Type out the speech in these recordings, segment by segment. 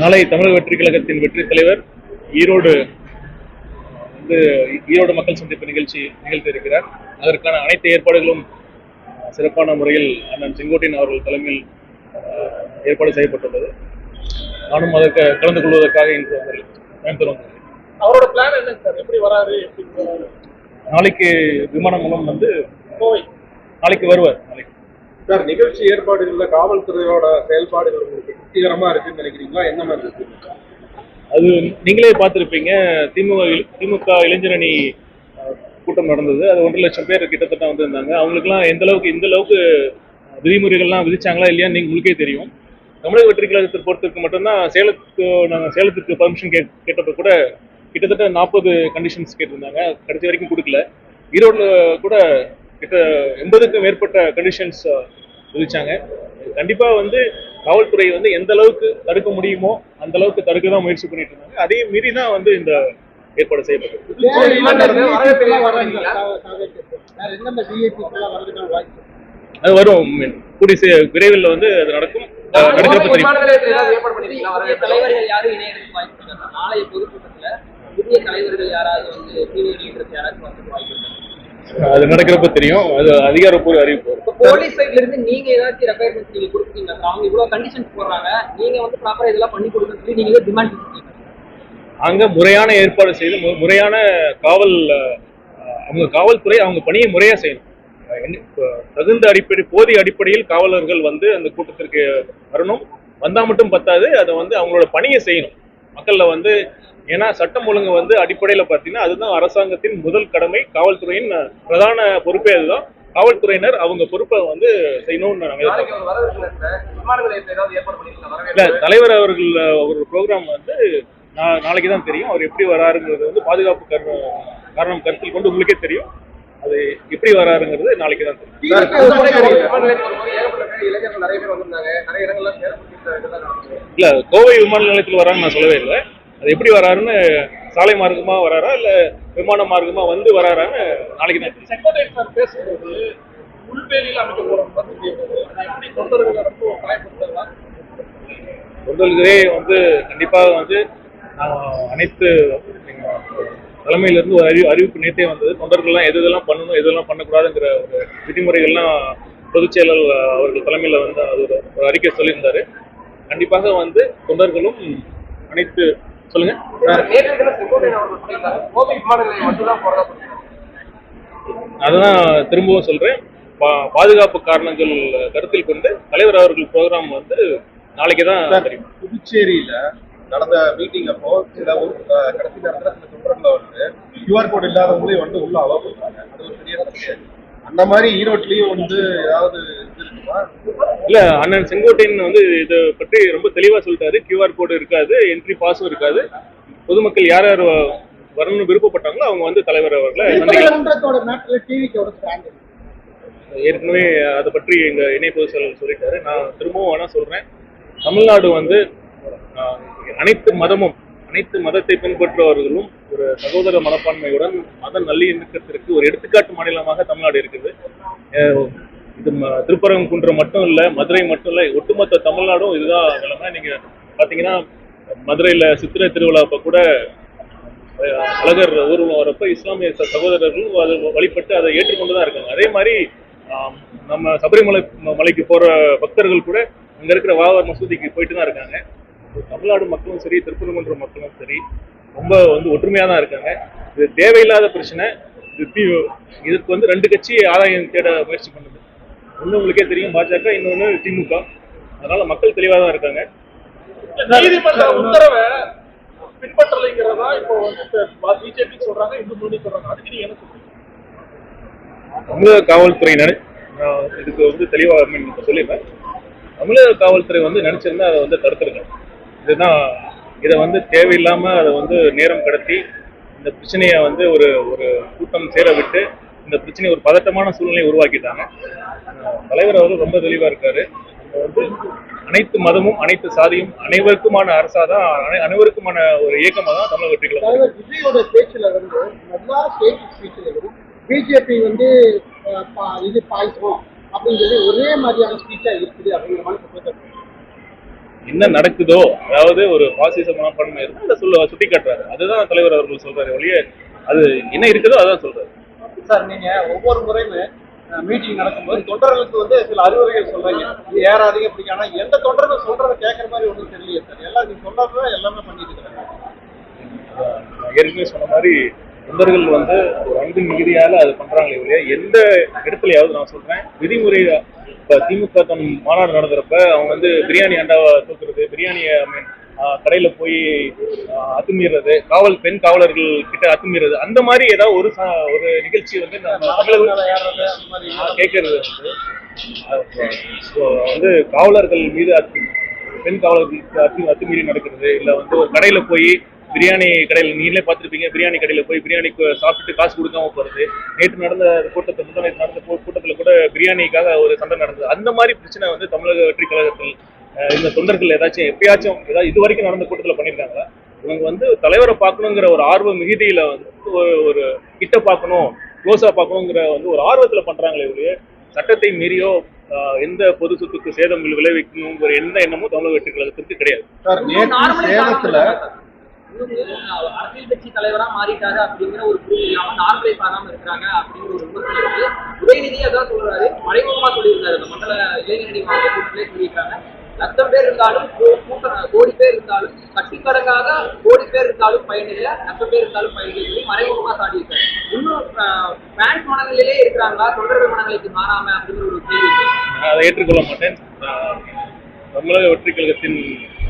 நாளை தமிழக வெற்றி கழகத்தின் வெற்றி தலைவர் ஈரோடு வந்து ஈரோடு மக்கள் சந்திப்பு நிகழ்ச்சி நிகழ்த்த இருக்கிறார். அதற்கான அனைத்து ஏற்பாடுகளும் சிறப்பான முறையில் அண்ணன் செங்கோட்டையன் அவர்கள் தலைமையில் ஏற்பாடு செய்யப்பட்டுள்ளது. நானும் அதற்கு கலந்து கொள்வதற்காக இன்று வந்து கோயம்புத்தூர் வந்தேன். அவரோட பிளான் என்ன சார்? எப்படி வராரு? எப்படி போறாரு நாளைக்கு விமானம் மூலம் வந்து கோவை. நாளைக்கு வருவார் நாளைக்கு. சார் நிகழ்ச்சி ஏற்பாடுகள்ல காவல்துறையோட செயல்பாடுகள் திருப்திகரமா இருக்குன்னு நினைக்கிறீங்களா? என்ன மாதிரி இருக்கு? அது நீங்களே பார்த்துருப்பீங்க. திமுக திமுக இளைஞரணி கூட்டம் நடந்தது. அது ஒன்றரை லட்சம் பேர் கிட்டத்தட்ட வந்திருந்தாங்க. அவங்களுக்குலாம் எந்த அளவுக்கு இந்த அளவுக்கு விதிமுறைகள்லாம் விதிச்சாங்களா இல்லையான்னு நீங்க உங்களுக்கே தெரியும். தமிழக வெற்றி கழகத்தை பொறுத்தவரைக்கும் மட்டும்தான் சேலத்துக்கு நாங்கள் சேலத்துக்கு பர்மிஷன் கே கேட்டப்ப கூட கிட்டத்தட்ட நாற்பது கண்டிஷன்ஸ் கேட்டிருந்தாங்க. கடைசி வரைக்கும் கொடுக்கல. ஈரோட்டில் கூட கிட்ட எண்பதுக்கும் மேற்பட்ட கண்டிஷன்ஸ் விதிச்சாங்க. கண்டிப்பா வந்து காவல்துறை வந்து எந்த அளவுக்கு தடுக்க முடியுமோ அந்த அளவுக்கு தடுக்க தான் முயற்சி பண்ணிட்டு இருந்தாங்க. அதையும் மீறி தான் வந்து இந்த ஏற்பாடு செய்யப்பட்டது. அது வரும். கூடிய சீ- விரைவில் வந்து அது நடக்கும். நடக்கிறப்ப தெரியும் தலைவர்கள் யாராவது வந்து அது நடக்கிறப்ப தெரியும். அது அதிகாரப்பூர்வ அறிவிப்பு போலீஸ் சைட்ல இருந்து நீங்க ஏதாச்சும் ரெக்குயர்மெண்ட்ஸ் நீங்க கொடுத்தீங்க அவங்க இவ்வளவு கண்டிஷன்ஸ் போடுறாங்க. நீங்க வந்து ப்ராப்பரா இதெல்லாம் பண்ணி கொடுக்கணும்னு சொல்லி நீங்க டிமாண்ட் கொடுத்தீங்க அங்க முறையான ஏற்பாடு செய்து முறையான காவல் அவங்க காவல்துறை அவங்க பணியை முறையா செய்யணும். தகுந்த அடிப்படை போதிய அடிப்படையில் காவலர்கள் வந்து அந்த கூட்டத்திற்கு வரணும். வந்தா மட்டும் பத்தாது. அதை வந்து அவங்களோட பணியை செய்யணும். மக்கள்ல வந்து ஏன்னா சட்டம் ஒழுங்கு வந்து அடிப்படையில பார்த்தீங்கன்னா அதுதான் அரசாங்கத்தின் முதல் கடமை. காவல்துறையின் பிரதான பொறுப்பே அதுதான். காவல்துறையினர் அவங்க பொறுப்பை வந்து செய்யணும்னு நாங்க எதிர்பார்க்கிறோம். இல்ல தலைவர் அவர்கள் ஒரு ப்ரோக்ராம் வந்து நாளைக்கு தான் தெரியும். அவர் எப்படி வராருங்கிறது வந்து பாதுகாப்பு காரணம் காரணம் கருத்தில் கொண்டு உங்களுக்கே தெரியும். அது எப்படி வராருங்கிறது நாளைக்கு தான் தெரியும். இல்ல கோவை விமான நிலையத்தில் வரான்னு நான் சொல்லவே இல்லை. அது எப்படி வராருன்னு சாலை மார்க்கமா வராரா இல்ல விமான மார்க்கமா வந்து வராரான்னு நாளைக்கு தான் செக்ரட்டரி சார் பேசும்போது உள்வேலியில் அமைக்க போறோம் எப்படி தொண்டர்களை ரொம்ப பயன்படுத்தலாம்? தொண்டர்களே வந்து கண்டிப்பாக வந்து அனைத்து எங்க தலைமையில இருந்து ஒரு அறிவு அறிவிப்பு நேற்றே வந்தது. தொண்டர்கள்லாம் எது இதெல்லாம் பண்ணணும் எது இதெல்லாம் பண்ணக்கூடாதுங்கிற ஒரு விதிமுறைகள்லாம் பொதுச் செயலர் அவர்கள் தலைமையில வந்து அது ஒரு ஒரு அறிக்கை சொல்லியிருந்தாரு. கண்டிப்பாக வந்து தொண்டர்களும் அனைத்து சொல்லுங்க. அதான் திரும்பவும் சொல்றேன். பாதுகாப்பு காரணங்கள் கருத்தில் கொண்டு தலைவர் அவர்கள் ப்ரோக்ராம் வந்து நாளைக்கு தான் தெரியும். புதுச்சேரியில நடந்த மீட்டிங் அப்போ சில கடைசி நேரத்துல சில தொண்டர்களை வந்து கியூஆர் கோட் இல்லாதவங்களையும் வந்து உள்ள அலோவ் பண்றாங்க அது ஒரு பெரிய அந்த மாதிரி ஈரோட்லயும் வந்து ஏதாவது இல்ல அண்ணன் செங்கோட்டையன் வந்து இதை பற்றி ரொம்ப தெளிவா சொல்லிட்டாரு. கியூஆர் கோடு இருக்காது என்ட்ரி பாஸும் இருக்காது. பொதுமக்கள் யார் யார் வரணும்னு விருப்பப்பட்டாங்களோ அவங்க வந்து தலைவர் அவர்களை ஏற்கனவே அதை பற்றி எங்க இணை பொதுச் செயலர் சொல்லிட்டாரு. நான் திரும்பவும் வேணா சொல்றேன். தமிழ்நாடு வந்து அனைத்து மதமும் அனைத்து மதத்தை பின்பற்றுபவர்களும் ஒரு சகோதர மனப்பான்மையுடன் மத நல்லிணக்கத்திற்கு ஒரு எடுத்துக்காட்டு மாநிலமாக தமிழ்நாடு இருக்குது. இது ம- திருப்பரங்குன்றம் மட்டும் இல்ல மதுரை மட்டும் இல்ல ஒட்டுமொத்த தமிழ்நாடும் இதுதான் நிலைமை. நீங்க பாத்தீங்கன்னா மதுரையில சித்திரை திருவிழா அப்ப கூட அழகர் ஊர்வலம் வரப்ப இஸ்லாமிய ச- சகோதரர்களும் அது வழிபட்டு அதை ஏற்றுக்கொண்டு தான் இருக்காங்க. அதே மாதிரி நம்ம சபரிமலை மலைக்கு போற பக்தர்கள் கூட அங்க இருக்கிற வாவர் மசூதிக்கு போயிட்டு தான் இருக்காங்க. தமிழ்நாடு மக்களும் சரி திருப்பரங்குன்ற மக்களும் சரி ரொம்ப வந்து ஒற்றுமையா தான் இருக்காங்க. இது தேவையில்லாத பிரச்சனை. இது தீ- இதுக்கு வந்து ரெண்டு கட்சி ஆதாயம் தேட முயற்சி பண்ணுது. ஒண்ணு உங்களுக்கே தெரியும் பாஜக இன்னொன்னு திமுக. அதனால மக்கள் தெளிவா தான் இருக்காங்க. நீதிமன்ற உத்தரவை பின்பற்றலைங்கிறதா இப்போ வந்து பிஜேபி சொல்றாங்க இந்து முன்னணி சொல்றாங்க. அதுக்கு நீங்க என்ன சொல்றீங்க? தமிழக காவல்துறையினர் நான் இதுக்கு வந்து தெளிவாக சொல்லிடுறேன் தமிழக காவல்துறை வந்து நினைச்சிருந்தா அதை வந்து தடுத்துருங்க. இதுதான் இதை வந்து தேவையில்லாம அதை வந்து நேரம் கடத்தி இந்த பிரச்சனையை வந்து ஒரு ஒரு கூட்டம் சேர விட்டு இந்த பிரச்சனையை ஒரு பதட்டமான சூழ்நிலையை உருவாக்கிட்டாங்க. தலைவர் அவர்கள் ரொம்ப தெளிவா இருக்காரு. வந்து அனைத்து மதமும் அனைத்து சாதியும் அனைவருக்குமான அரசாதான் அனை- அனைவருக்குமான ஒரு இயக்கமாக தான் தமிழக வெற்றி கழகம் விஜயோட பேச்சுல வந்து எல்லா ஸ்டேட் ஸ்பீச்லையும் பிஜேபி வந்து இது பாய்ச்சோம் அப்படின்னு சொல்லி ஒரே மாதிரியான ஸ்பீச்சா இருக்குது அப்படிங்கிற மாதிரி என்ன நடக்குதோ அதாவது ஒரு பாசிச மனப்பான்மை இருந்தால் அதை சொல்ல சுட்டி காட்டுறாரு அதுதான் தலைவர் அவர்கள் சொல்றாரு ஒழிய அது என்ன இருக்குதோ அதான் சொல்றாரு. சார் நீங்க ஒவ்வொரு முறையுமே மீட்டிங் நடக்கும்போது தொண்டர்களுக்கு வந்து சில அறிவுரைகள் சொல்றீங்க. இது ஏறாதீங்க அப்படி ஆனா எந்த தொண்டர்கள் சொல்றதை கேட்கற மாதிரி ஒன்றும் தெரியல சார். எல்லாம் நீங்க சொல்றதுதான் எல்லாமே பண்ணிட்டு இருக்கிறாங்க. ஏற்கனவே சொன்ன மாதிரி தொண்டர்கள் வந்து ஒரு அன்பு மிகுதியால அது பண்றாங்களே இல்லையா எந்த இடத்துலயாவது நான் சொல்றேன் விதிமுறை இப்ப திமுக தன் மாநாடு நடந்துறப்ப அவங்க வந்து பிரியாணி அண்டாவை தூக்குறது பிரியாணியை கடையில போய் அத்துமீறது காவல் பெண் காவலர்கள் கிட்ட அத்துமீறது அந்த மாதிரி ஏதாவது ஒரு ஒரு நிகழ்ச்சி வந்து கேட்கறது வந்து. காவலர்கள் மீது அத்து பெண் காவலர்களுக்கு அத்து அத்துமீறி நடக்கிறது இல்ல வந்து ஒரு கடையில போய் பிரியாணி கடையில் நீங்களே பார்த்துருப்பீங்க பிரியாணி கடையில போய் பிரியாணி சாப்பிட்டுட்டு காசு கொடுக்காம போறது. நேற்று நடந்த கூட்டத்தை முந்தா நடந்த கூட்டத்துல கூட பிரியாணிக்காக ஒரு சண்டை நடந்தது. அந்த மாதிரி பிரச்சனை வந்து தமிழக வெற்றி கழகத்தில் இந்த தொண்டர்கள் ஏதாச்சும் எப்பயாச்சும் ஏதாவது இது வரைக்கும் நடந்த கூட்டத்துல பண்ணியிருக்காங்களா இவங்க வந்து தலைவரை பார்க்கணுங்கிற ஒரு ஆர்வ மிகுதியில வந்து ஒரு ஒரு கிட்ட பார்க்கணும் க்ளோஸா பார்க்கணுங்கிற வந்து ஒரு ஆர்வத்துல பண்றாங்களே ஒழிய சட்டத்தை மீறியோ எந்த பொது சொத்துக்கு சேதம் விளைவிக்கணுங்கிற எந்த எண்ணமும் தமிழக வெற்றி கழகத்திற்கு கிடையாது. சேலத்துல அரசியல் கட்சி தலைவரா மாறிட்டாரு அப்படிங்கிற ஒரு புரிதல் இல்லாம நார்மலைஸ் ஆகாம இருக்கிறாங்க அப்படிங்கிற ஒரு விமர்சனம் இருக்கு உதயநிதி அதான் சொல்றாரு. மறைமுகமா சொல்லியிருக்காரு இந்த மண்டல இளைஞரணி மாவட்ட கூட்டத்திலே சொல்லியிருக்காங்க. லட்சம் பேர் இருந்தாலும் கோ- கூட்டம் கோடி பேர் இருந்தாலும் கட்டிக்கடங்காக கோடி பேர் இருந்தாலும் பயனில்லை லட்சம் பேர் இருந்தாலும் பயனில்லை சொல்லி மறைமுகமா சாடியிருக்காரு. இன்னும் பேண்ட் மனநிலையிலே இருக்கிறாங்களா? தொண்டர்கள் மனநிலைக்கு மாறாம அப்படிங்கிற ஒரு கேள்வி. அதை ஏற்றுக்கொள்ள மாட்டேன். தமிழக வெற்றி கழகத்தின்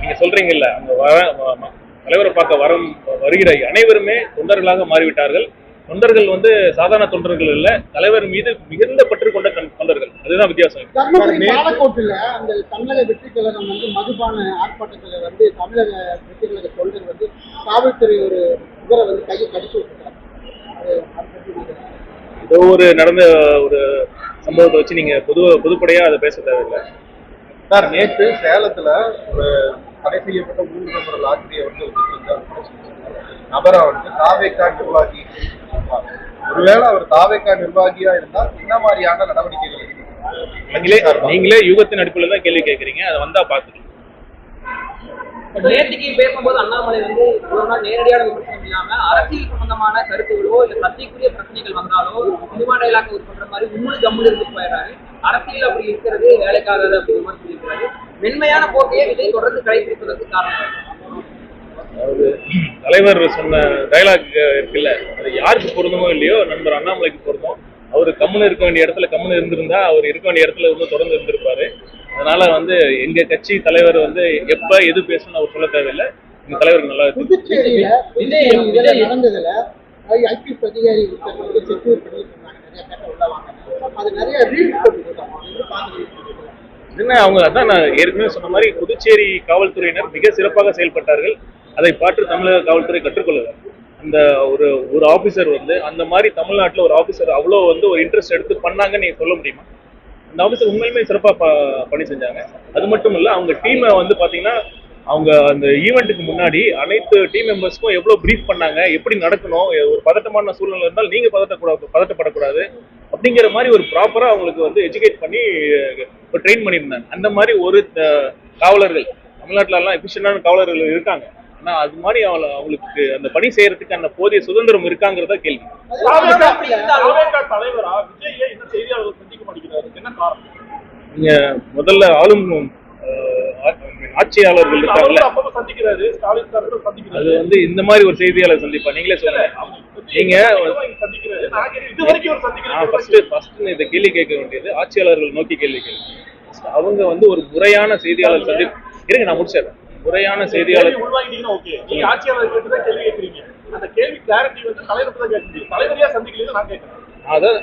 நீங்க சொல்றீங்கல்ல அந்த வர வ- தலைவரை பார்க்க வரும் வருகிற அனைவருமே தொண்டர்களாக மாறிவிட்டார்கள். தொண்டர்கள் வந்து சாதாரண தொண்டர்கள் இல்ல தலைவர் மீது மிகுந்த பற்று கொண்ட தொண்- தொண்டர்கள். அதுதான் வித்தியாசம். பாலக்கோட்டில் அந்த தமிழக வெற்றி கழகம் வந்து மதுபான ஆர்ப்பாட்டத்துல வந்து தமிழக வெற்றி கழக தொண்டர் வந்து காவல்துறை ஒரு இவரை வந்து கையை கடிச்சு விட்டுருக்காங்க ஏதோ ஒரு நடந்த ஒரு சம்பவத்தை வச்சு நீங்க பொது பொதுப்படையா அதை பேச தேவையில்லை. சார் நேற்று சேலத்துல ஒரு தடை செய்யப்பட்ட மூன்று நபர் லாட்டரியை வந்து வச்சிருந்த நபரை வந்து தாவேக்கா நிர்வாகி சொன்னார். ஒருவேளை அவர் தாவேக்கா நிர்வாகியா இருந்தால் என்ன மாதிரியான நடவடிக்கைகள்? நீங்களே நீங்களே யுகத்தின் அடிப்படையில் தான் கேள்வி கேட்குறீங்க அதை வந்தா பார்த்துக்கலாம் நேற்றுக்கு பேசும்போது அண்ணாமலை வந்து நாள் நேரடியான விமர்சனம் இல்லாம அரசியல் சம்பந்தமான கருத்துகளோ இல்ல சர்ச்சைக்குரிய பிரச்சனைகள் வந்தாலோ சினிமா டைலாக் யூஸ் பண்ற மாதிரி உம்முடு கம்முடு இருந்து போயிடுறாரு அரசியல் அப்படி இருக்கிறது வேலைக்காகாது அப்படி விமர்சிக்கிறாரு மென்மையான போக்கையே விஜய் தொடர்ந்து கடைபிடிப்பதற்கு காரணம் அதாவது தலைவர் சொன்ன டைலாக் இருக்குல்ல அது யாருக்கு பொருந்துமோ இல்லையோ நண்பர் அண்ணாமலைக்கு பொருந்தும். அவர் கம்முன்னு இருக்க வேண்டிய இடத்துல கம்முன்னு இருந்திருந்தா அவர் இருக்க வேண்டிய இடத்துல இன்னும் தொடர்ந்து இருந்திருப்பாரு. அதனால வந்து எங்க கட்சி தலைவர் வந்து எப்ப எது பேசணும்னு அவர் சொல்ல தேவையில்லை. எங்க தலைவருக்கு நல்லா ஐபிஎஸ் அதிகாரி செக்யூர் அது நிறைய என்ன அவங்க அதான் நான் ஏற்கனவே சொன்ன மாதிரி புதுச்சேரி காவல்துறையினர் மிக சிறப்பாக செயல்பட்டார்கள். அதை பார்த்து தமிழக காவல்துறை கற்றுக்கொள்ளுது அந்த ஒரு ஒரு ஆஃபீஸர் வந்து அந்த மாதிரி தமிழ்நாட்டுல ஒரு ஆஃபீஸர் அவ்வளோ வந்து ஒரு இன்ட்ரெஸ்ட் எடுத்து பண்ணாங்கன்னு நீங்க சொல்ல முடியுமா? அந்த ஆஃபீஸர் உண்மையுமே சிறப்பா ப- பணி செஞ்சாங்க. அது மட்டும் இல்ல அவங்க டீமை வந்து பாத்தீங்கன்னா அவங்க அந்த ஈவெண்ட்டுக்கு முன்னாடி அனைத்து டீம் மெம்பர்ஸ்க்கும் எவ்வளோ ப்ரீஃப் பண்ணாங்க எப்படி நடக்கணும் ஒரு பதட்டமான சூழ்நிலை இருந்தால் நீங்க பதட்டக்கூடாது பதட்டப்படக்கூடாது. அப்படிங்கிற மாதிரி ஒரு ப்ராப்பரா அவங்களுக்கு வந்து எஜுகேட் பண்ணி ட்ரெயின் பண்ணியிருந்தாங்க. அந்த மாதிரி ஒரு காவலர்கள் தமிழ்நாட்டுல எல்லாம் எஃபிஷியன்டான காவலர்கள் இருக்காங்க. ஆனா அது மாதிரி அவங்கள அவங்களுக்கு அந்த பணி செய்யறதுக்கு அந்த போதிய சுதந்திரம் இருக்காங்கிறதா கேள்வி. தாவேகா தாவேகா தலைவரா விஜய் என்ன செய்தியாளர்கள் சந்திக்க மாட்டேங்கிறாரு? என்ன காரணம்? நீங்க முதல்ல ஆளும் ஆட்சியாளர்கள் இருக்காங்கல்ல. அது வந்து இந்த மாதிரி ஒரு செய்தியாளர் சந்திப்பா. நீங்களே சொல்லுங்க. நீங்க இந்த கேள்வி கேட்க வேண்டியது. ஆட்சியாளர்கள் நோக்கி கேள்வி கேள்வி. அவங்க வந்து ஒரு முறையான செய்தியாளர் சந்தி இருங்க நான் முடிச்சிடுறேன். முறையான செய்தியாளர்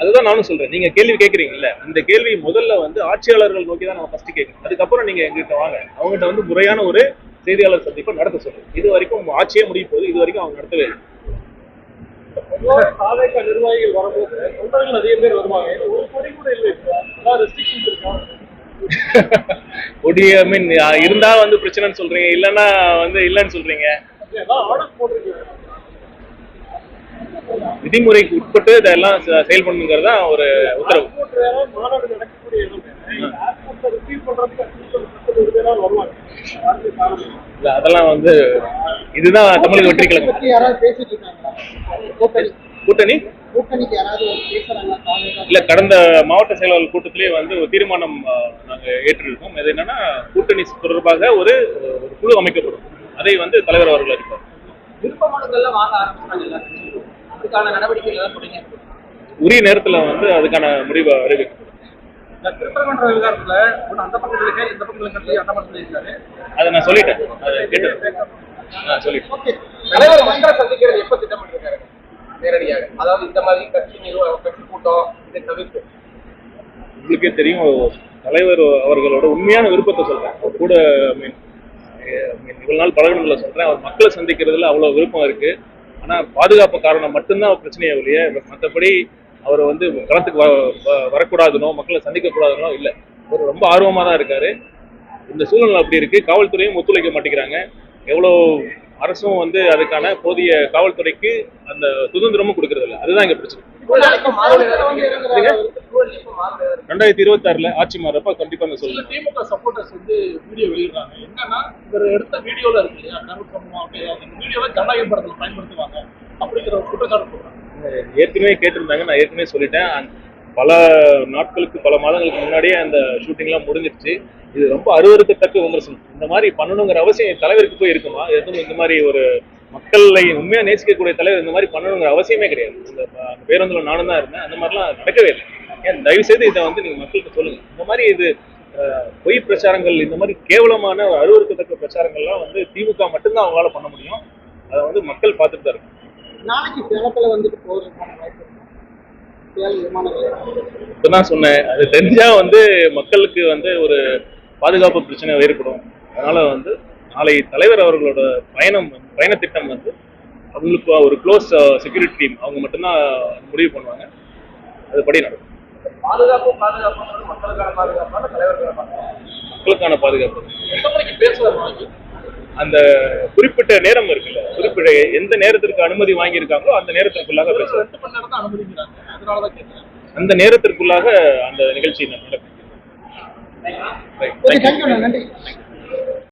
அதுதான் நானும் சொல்றேன். நீங்க கேள்வி கேட்கறீங்கல்ல இந்த கேள்வி முதல்ல வந்து ஆட்சியாளர்கள் நோக்கி தான் நம்ம ஃபர்ஸ்ட் கேட்கணும். அதுக்கப்புறம் நீங்க எங்கிட்ட வாங்க. அவங்ககிட்ட வந்து முறையான ஒரு செய்தியாளர் சந்திப்பை நடத்த சொல்லுங்க. இது வரைக்கும் ஆட்சியே முடிய போகுது. இது வரைக்கும் அவங்க நடத்தவே இல்லை. பொதுவாக சாதக நிர்வாகிகள் வரும்போது தொண்டர்கள் நிறைய பேர் வருவாங்க. ஒரு கொடி கூட இல்லை ரெஸ்ட்ரிக்ஷன்ஸ் இருக்கா ஒடி ஐ மீன் இருந்தா வந்து பிரச்சனைன்னு சொல்றீங்க இல்லைன்னா வந்து இல்லைன்னு சொல்றீங்க? விதிமுறைக்கு உட்பட்டு இதெல்லாம் செயல்படணுங்கிறது தான் ஒரு உத்தரவு. அதெல்லாம் வந்து இதுதான் தமிழக வெற்றி கழகம் கூட்டணி. இல்ல கடந்த மாவட்ட செயலாளர் கூட்டத்திலே வந்து ஒரு தீர்மானம் நாங்க ஏற்றிருக்கோம். அது என்னன்னா கூட்டணி தொடர்பாக ஒரு குழு அமைக்கப்படும். அதை வந்து தலைவர் அவர்கள் அறிவிப்பார். உரிய நேரத்துல வந்து அதுக்கான முடிவை அறிவிக்கும் திருப்பரங்குன்ற விவகாரத்துல அந்த பக்கம் இந்த பக்கம் அந்த பக்கம் அதை நான் சொல்லிட்டேன். சொல்லிட்டேன். தலைவர் மக்களை சந்திக்கிறது எப்ப திட்டமிட்டிருக்காரு? நேரடியாக. அதாவது இந்த மாதிரி கட்சி நிர்வாகம் கட்சி கூட்டம் இதை தவிர்த்து. உங்களுக்கே தெரியும் தலைவர் அவர்களோட உண்மையான விருப்பத்தை சொல்றேன். அவர் கூட மீன் இவ்வளவு நாள் பழகினதுல சொல்றேன். அவர் மக்களை சந்திக்கிறதுல அவ்வளவு விருப்பம் இருக்கு. ஆனா பாதுகாப்பு காரணம் மட்டும்தான் அவர் பிரச்சனையே இல்லையே மற்றபடி அவர் வந்து களத்துக்கு வ- வ- வரக்கூடாதுனோ மக்களை சந்திக்க கூடாதுனோ இல்லை. அவர் ரொம்ப ஆர்வமா தான் இருக்காரு. இந்த சூழ்நிலை அப்படி இருக்கு. காவல்துறையும் ஒத்துழைக்க மாட்டேங்கிறாங்க. எவ்வளோ அரசும் வந்து அதுக்கான போதிய காவல்துறைக்கு அந்த சுதந்திரமும் கொடுக்கறது இல்ல அதுதான் இங்க பிரச்சனை. ரெண்டாயிரத்தி இருபத்தாறுல ஆட்சி மாறப்ப கண்டிப்பா அந்த சில சொல்லுங்க திமுக சப்போர்ட்டர்ஸ் வந்து வீடியோ வெளியிடுறாங்க. என்னன்னா இவர் எடுத்த வீடியோல இருக்கு வீடியோவை ஜனநாயக படத்துல பயன்படுத்துவாங்க அப்படிங்கிற ஒரு குற்றச்சாட்டு போடுறாங்க. ஏற்கனவே கேட்டிருந்தாங்க நான் ஏற்கனவே சொல்லிட்டேன். பல நாட்களுக்கு பல மாதங்களுக்கு முன்னாடியே அந்த ஷூட்டிங்லாம் முடிஞ்சிருச்சு. இது ரொம்ப அருவருக்கத்தக்க விமர்சனம். இந்த மாதிரி பண்ணணுங்கிற அவசியம் தலைவருக்கு போய் இருக்குமா? எதுவும் இந்த மாதிரி ஒரு மக்களை உண்மையா நேசிக்கக்கூடிய தலைவர் இந்த மாதிரி பண்ணணுங்கிற அவசியமே கிடையாது. இந்த பேருந்துல நானும் தான் இருந்தேன். அந்த மாதிரிலாம் நடக்கவே இல்லை. ஏன் தயவு செய்து இதை வந்து நீங்க மக்களுக்கு சொல்லுங்க. இந்த மாதிரி இது பொய் பிரச்சாரங்கள் இந்த மாதிரி கேவலமான அருவருக்கத்தக்க பிரச்சாரங்கள்லாம் வந்து திமுக மட்டும்தான் அவங்களால பண்ண முடியும். அதை வந்து மக்கள் பார்த்துட்டு தான் இருக்காங்க. நாளைக்கு சேலத்துல வந்துட்டு போறதுக்கான வாய்ப்பு இப்பதான் சொன்னேன். அது தெரிஞ்சா வந்து மக்களுக்கு வந்து ஒரு பாதுகாப்பு பிரச்சனை ஏற்படும். அதனால வந்து நாளை தலைவர் அவர்களோட பயணம் பயண திட்டம் வந்து அவங்களுக்கு ஒரு க்ளோஸ் செக்யூரிட்டி டீம் அவங்க மட்டும்தான் முடிவு பண்ணுவாங்க. அதுபடி நடக்கும். பாதுகாப்பு பாதுகாப்பு. மக்களுக்கான பாதுகாப்பு. மக்களுக்கான பாதுகாப்பு அந்த குறிப்பிட்ட நேரம் இருக்குல்ல குறிப்பிட்ட எந்த நேரத்திற்கு அனுமதி வாங்கியிருக்காங்களோ அந்த நேரத்திற்குள்ளாக அந்த நேரத்திற்குள்ளாக அந்த நிகழ்ச்சி நடக்கும். ரைட் தேங்க்யூ நன்றி